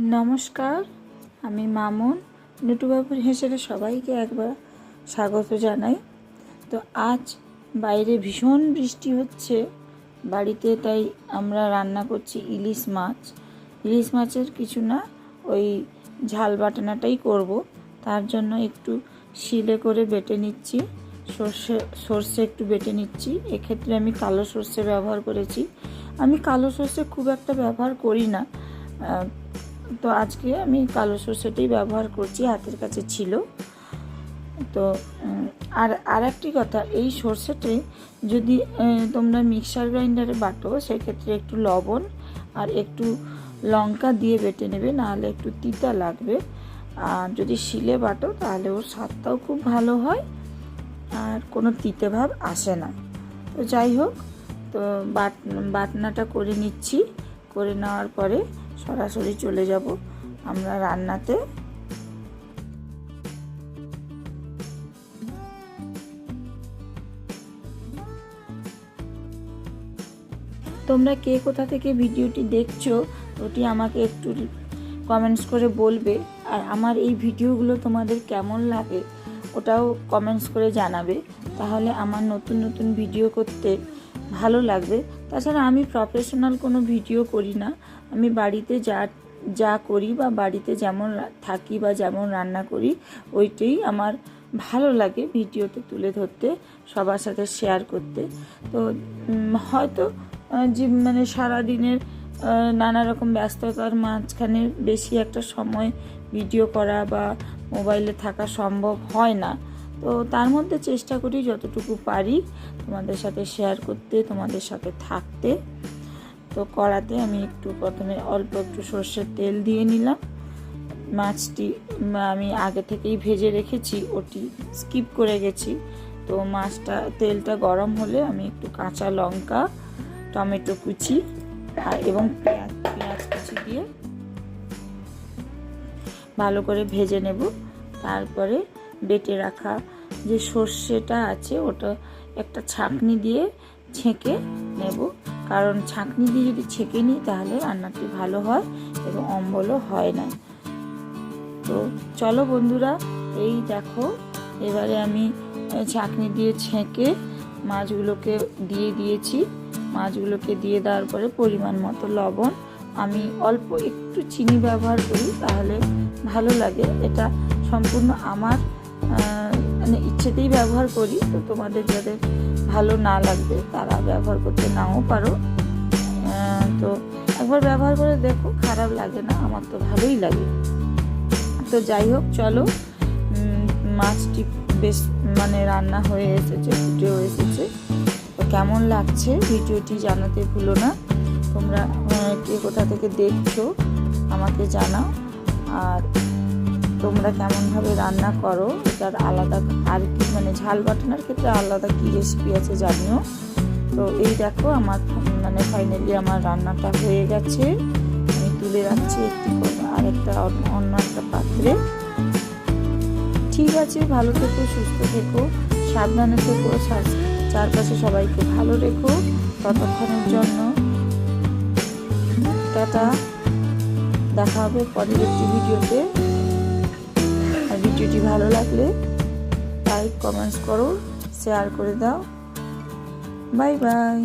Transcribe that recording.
নমস্কার, আমি মামুন। নটুবাবুর হেসেলে সবাইকে একবার স্বাগত জানাই। তো আজ বাইরে ভীষণ বৃষ্টি হচ্ছে বাড়িতে, তাই আমরা রান্না করছি ইলিশ মাছ। ইলিশ মাছের কিছু না, ওই ঝাল বাটানাটাই করব। তার জন্য একটু শিলে করে বেটে নিচ্ছি, সর্ষে সর্ষে একটু বেটে নিচ্ছি। এক্ষেত্রে আমি কালো সর্ষে ব্যবহার করেছি। আমি কালো সর্ষে খুব একটা ব্যবহার করি না। তো আজকে আমি কালো সর্ষেটাই ব্যবহার করছি, হাতের কাছে ছিল। তো আর আর একটি কথা, এই সর্ষেটাই যদি তোমরা মিক্সার গ্রাইন্ডারে বাটো, সেক্ষেত্রে একটু লবণ আর একটু লঙ্কা দিয়ে বেটে নেবে, নাহলে একটু তিতা লাগবে। আর যদি শিলে বাটো, তাহলে ওর স্বাদটাও খুব ভালো হয়, আর কোনো তিতে ভাব আসে না। তো যাই হোক, তো বাট, বাটনাটা করে নিচ্ছি, করে নেওয়ার পরে সরাসরি চলে যাব আমরা রান্নাতে। তোমরা কে কোথা থেকে ভিডিওটি দেখছ, ওটি আমাকে একটু কমেন্টস করে বলবে। আর আমার এই ভিডিওগুলো তোমাদের কেমন লাগে, ওটাও কমেন্টস করে জানাবে। তাহলে আমার নতুন নতুন ভিডিও করতে ভালো লাগবে। তাছাড়া আমি প্রফেশনাল কোনো ভিডিও করি না। আমি বাড়িতে যা যা করি বা বাড়িতে যেমন থাকি বা যেমন রান্না করি, ওইটাই আমার ভালো লাগে ভিডিওতে তুলে ধরতে, সবার সাথে শেয়ার করতে। তো হয়তো যে মানে সারাদিনের নানা রকম ব্যস্ততার মাঝখানে বেশি একটা সময় ভিডিও করা বা মোবাইলে থাকা সম্ভব হয় না। তো তার মধ্যে চেষ্টা করি যতটুকু পারি তোমাদের সাথে শেয়ার করতে, তোমাদের সাথে থাকতে। তো কড়াতে আমি একটু প্রথমে অল্প একটু সর্ষের তেল দিয়ে নিলাম। মাছটি আমি আগে থেকেই ভেজে রেখেছি, ওটি স্কিপ করে গেছি। তো মাছটা, তেলটা গরম হলে আমি একটু কাঁচা লঙ্কা, টমেটো কুচি আর এবং পেঁয়াজ পেঁয়াজ কুচি দিয়ে ভালো করে ভেজে নেব। তারপরে বেটে রাখা যে সর্ষেটা আছে, ওটা একটা ছাঁকনি দিয়ে ছেঁকে নেব। কারণ ছাঁকনি দিয়ে যদি ছেঁকে নিই, তাহলে রান্নাটি ভালো হয় এবং অম্বলও হয় না। তো চলো বন্ধুরা, এই দেখো, এবারে আমি ছাঁকনি দিয়ে ছেঁকে মাছগুলোকে দিয়ে দিয়েছি। মাছগুলোকে দিয়ে দেওয়ার পরে পরিমাণ মতো লবণ। আমি অল্প একটু চিনি ব্যবহার করি, তাহলে ভালো লাগে। এটা সম্পূর্ণ আমার মানে ইচ্ছেতেই ব্যবহার করি, তো তোমাদের যাদের ভালো না লাগবে, তারা ব্যবহার করতে নাও পারো। তো একবার ব্যবহার করে দেখো, খারাপ লাগে না, আমার তো ভালোই লাগে। তো যাই হোক, চলো মাছটি বেশ মানে রান্না হয়ে এসেছে, ফুটেও এসেছে। তো কেমন লাগছে ভিডিওটি জানাতে ভুলো না। তোমরা কে কোথা থেকে দেখছ, আমাকে জানাও। আর তোমরা কেমনভাবে রান্না করো এটার আলাদা আর কি মানে ঝাল বাটানোর ক্ষেত্রে আলাদা কী রেসিপি আছে জানিও। তো এই দেখো আমার মানে ফাইনালি আমার রান্নাটা হয়ে গেছে। আমি তুলে রাখছি একটি আরেকটা অন্য- একটা পাত্রে। ঠিক আছে, ভালো থেকো, সুস্থ থেকো, সাবধানে থেকো চারপাশে সবাইকে ভালো রেখো। ততক্ষণের জন্য টাটা। দেখা হবে পরের একটি ভিডিওতে। ভিডিওটি ভালো লাগলে লাইক কমেন্টস করো শেয়ার করে দাও। Bye bye.